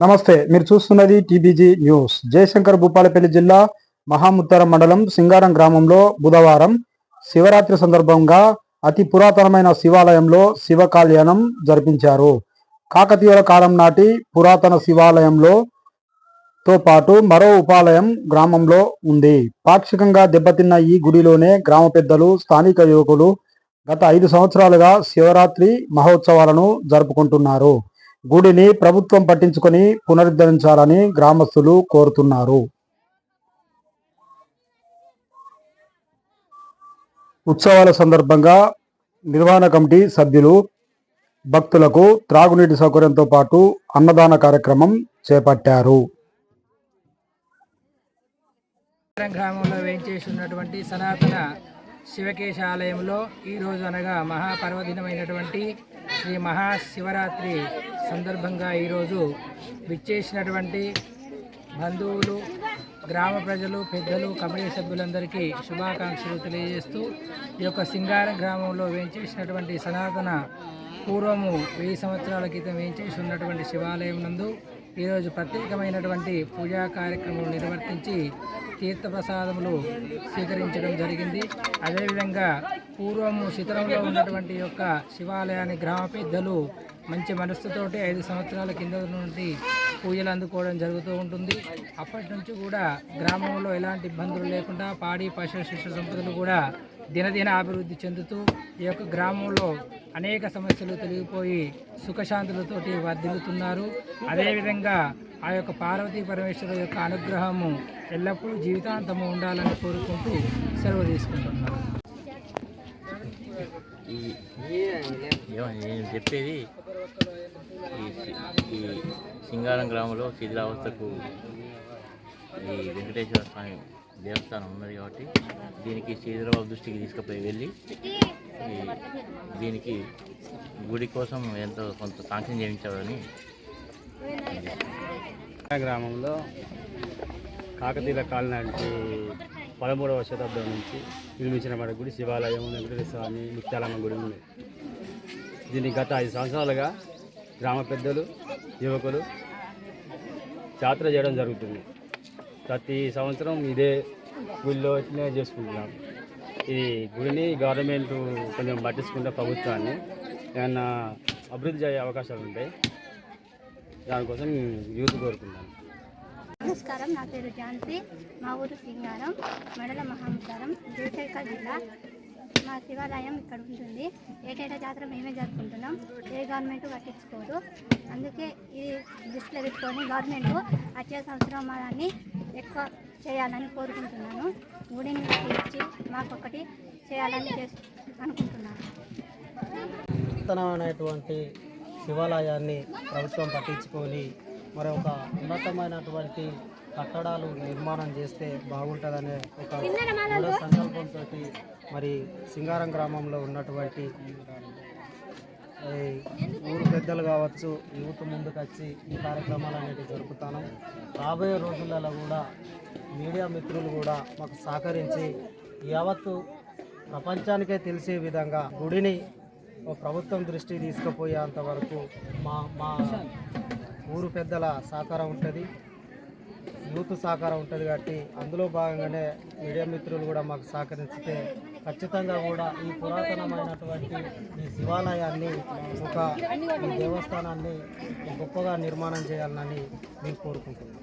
నమస్తే మీరు చూస్తున్నది టీబీజీ న్యూస్. జయశంకర్ భూపాలపల్లి జిల్లా మహాముత్తరం మండలం సింగారం గ్రామంలో బుధవారం శివరాత్రి సందర్భంగా అతి పురాతనమైన శివాలయంలో శివ కళ్యాణం జరిపించారు. కాకతీయుల కాలం నాటి పురాతన శివాలయంలో తో పాటు మరో ఉపాలయం గ్రామంలో ఉంది. పాక్షికంగా దెబ్బతిన్న ఈ గుడిలోనే గ్రామ పెద్దలు స్థానిక యువకులు గత ఐదు సంవత్సరాలుగా శివరాత్రి మహోత్సవాలను జరుపుకుంటున్నారు. గుడిని ప్రభుత్వం పట్టించుకొని పునరుద్ధరించాలని గ్రామస్తులు కోరుతున్నారు. ఉత్సవాల సందర్భంగా నిర్వహణ కమిటీ సభ్యులు భక్తులకు త్రాగునీటి సౌకర్యంతో పాటు అన్నదాన కార్యక్రమం చేపట్టారు. గ్రామంలో వేంచేసి ఉన్నటువంటి సనాతన శివకేశ ఆలయంలో ఈరోజు అనగా మహాపర్వదినమైనటువంటి శ్రీ మహాశివరాత్రి సందర్భంగా ఈరోజు విచ్చేసినటువంటి బంధువులు గ్రామ ప్రజలు పెద్దలు కమిటీ సభ్యులందరికీ శుభాకాంక్షలు తెలియజేస్తూ ఈ యొక్క సింగార గ్రామంలో వేయించేసినటువంటి సనాతన పూర్వము వెయ్యి సంవత్సరాల క్రితం వేయించేసి ఉన్నటువంటి శివాలయం నందు ఈరోజు ప్రత్యేకమైనటువంటి పూజా కార్యక్రమం నిర్వర్తించి తీర్థప్రసాదములు స్వీకరించడం జరిగింది. అదేవిధంగా పూర్వము శిథిలంలో ఉన్నటువంటి యొక్క శివాలయాన్ని గ్రామ పెద్దలు మంచి మనస్సుతోటి ఐదు సంవత్సరాల కింద నుండి పూజలు అందుకోవడం జరుగుతూ ఉంటుంది. అప్పటి నుంచి కూడా గ్రామంలో ఎలాంటి ఇబ్బందులు లేకుండా పాడి పశు శిశు సంపదలు కూడా దినదిన అభివృద్ధి చెందుతూ ఈ యొక్క గ్రామంలో అనేక సమస్యలు తొలగిపోయి సుఖశాంతులతోటి వర్ధిల్లుతున్నారు. అదేవిధంగా ఆ యొక్క పార్వతీ పరమేశ్వరు యొక్క అనుగ్రహము ఎల్లప్పుడూ జీవితాంతము ఉండాలని కోరుకుంటూ సెలవు తీసుకుంటున్నాను. నేను చెప్పేది ఈ సింగారం గ్రామంలో శిథిలావస్థకు ఈ వెంకటేశ్వర స్వామి దేవస్థానం ఉన్నది కాబట్టి దీనికి శ్రీధరబాబు దృష్టికి తీసుకుపోయి వెళ్ళి దీనికి గుడి కోసం ఎంతో కొంత సాంక్షన్ చేయించాలని గ్రామంలో కాకతీయుల కాలం నాటి పదమూడవ శతాబ్దం నుంచి నిర్మించిన మన గుడి శివాలయం వెంకటేశ్వర స్వామి ముత్యాలమ్మ గుడి ఉంది. దీన్ని గత ఐదు సంవత్సరాలుగా గ్రామ పెద్దలు యువకులు జాతర చేయడం జరుగుతుంది. ప్రతి సంవత్సరం ఇదే గుళ్ళో ఇట్లనే చేసుకుంటున్నాం. ఈ గుడిని గవర్నమెంట్ కొంచెం పట్టించుకుంటే ప్రభుత్వాన్ని. ఏమన్నా అభివృద్ధి అయ్యే అవకాశాలు ఉంటాయి దానికోసం యూత్ కోరుకుంటాను నమస్కారం నా పేరు ఝాన్సీ. మా ఊరు సింగారం మండల మహాముతారం జయశేఖర్ జిల్లా. మా శివాలయం ఇక్కడ ఉంటుంది. ఏటేటా జాతర మేమే జరుపుకుంటున్నాం. ఏ గవర్నమెంట్ పట్టించుకోదు. అందుకే ఈ దృష్టిలో పెట్టుకొని గవర్నమెంట్ వచ్చే సంవత్సరం మా దాన్ని ఎక్కువ చేయాలని కోరుకుంటున్నాను. గుడిని ఇచ్చి మాకు ఒకటి చేయాలని అనుకుంటున్నాను. నూతనమైనటువంటి శివాలయాన్ని ప్రభుత్వం పట్టించుకొని మరి ఒక ఉన్నతమైనటువంటి కట్టడాలు నిర్మాణం చేస్తే బాగుంటుందనే ఒక దృఢ సంకల్పంతో మరి సింగారం గ్రామంలో ఉన్నటువంటి ఊరు పెద్దలు కావచ్చు యువత ముందుకు వచ్చి ఈ కార్యక్రమాలు అనేవి జరుపుతాను. రాబోయే రోజులలో కూడా మీడియా మిత్రులు కూడా మాకు సహకరించి యావత్తు ప్రపంచానికే తెలిసే విధంగా గుడిని ఓ ప్రభుత్వం దృష్టి తీసుకుపోయేంత వరకు మా మా ఊరు పెద్దల సహకారం ఉంటుంది. యూత్ సహకారం ఉంటుంది కాబట్టి అందులో భాగంగానే మీడియా మిత్రులు కూడా మాకు సహకరిస్తే ఖచ్చితంగా కూడా ఈ పురాతనమైనటువంటి ఈ శివాలయాన్ని ఒక ఈ దేవస్థానాన్ని గొప్పగా నిర్మాణం చేయాలని మేము కోరుకుంటున్నాం.